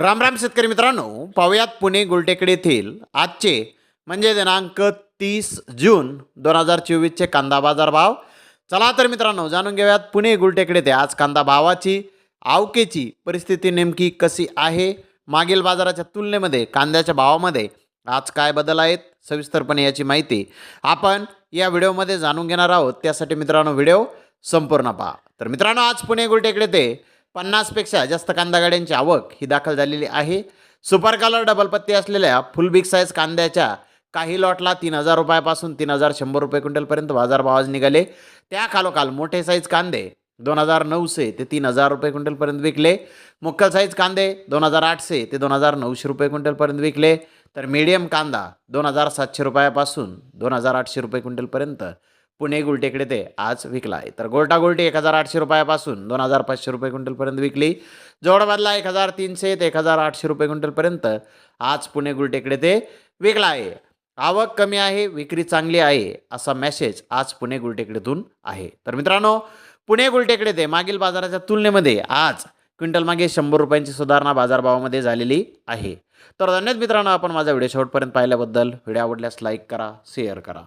राम राम शेतकरी मित्रांनो पाहुयात पुणे गुलटेकडे येथील आजचे म्हणजे दिनांक तीस जून दोन हजार चोवीसचे कांदा बाजार भाव. चला तर मित्रांनो जाणून घेऊयात पुणे गुलटेकडे ते आज कांदा भावाची आवकेची परिस्थिती नेमकी कशी आहे? मागील बाजाराच्या तुलनेमध्ये कांद्याच्या भावामध्ये आज काय बदल आहेत? सविस्तरपणे याची माहिती आपण या व्हिडिओमध्ये जाणून घेणार आहोत. त्यासाठी मित्रांनो व्हिडिओ संपूर्ण पहा. तर मित्रांनो आज पुणे गुलटेकडे ते पन्नासपेक्षा जास्त कांदा गाड्यांची आवक ही दाखल झालेली आहे. सुपर कलर डबल पत्ती असलेल्या फुल बिग साईज कांद्याच्या काही लॉटला तीन हजार रुपयापासून तीन हजार शंभर रुपये क्विंटलपर्यंत बाजारभाव आज निघाले. त्या खालोखाल मोठे साईज कांदे दोन हजार नऊशे ते तीन हजार रुपये क्विंटलपर्यंत विकले. मुक्कल साईज कांदे दोन हजार आठशे ते दोन हजार नऊशे रुपये क्विंटलपर्यंत विकले. तर मीडियम कांदा दोन हजार सातशे रुपयापासून दोन हजार आठशे रुपये क्विंटलपर्यंत पुणे गुलटेकडे ते आज विकला आहे तर गोल्टा गोल्टी एक हजार आठशे रुपयापासून दोन हजार पाचशे रुपये क्विंटलपर्यंत विकली. जोडबदला एक हजार तीनशे ते एक हजार आठशे रुपये क्विंटलपर्यंत आज पुणे गुलटेकडे ते विकला आहे आवक कमी आहे विक्री चांगली आहे असा मेसेज आज पुणे गुलटेकडेतून आहे. तर मित्रांनो पुणे गुलटेकडे ते मागील बाजाराच्या तुलनेमध्ये आज क्विंटल मागे शंभर रुपयांची सुधारणा बाजारभावामध्ये झालेली आहे. तर धन्यवाद मित्रांनो आपण माझा व्हिडिओ शेवटपर्यंत पाहिल्याबद्दल. व्हिडिओ आवडल्यास लाईक करा शेअर करा.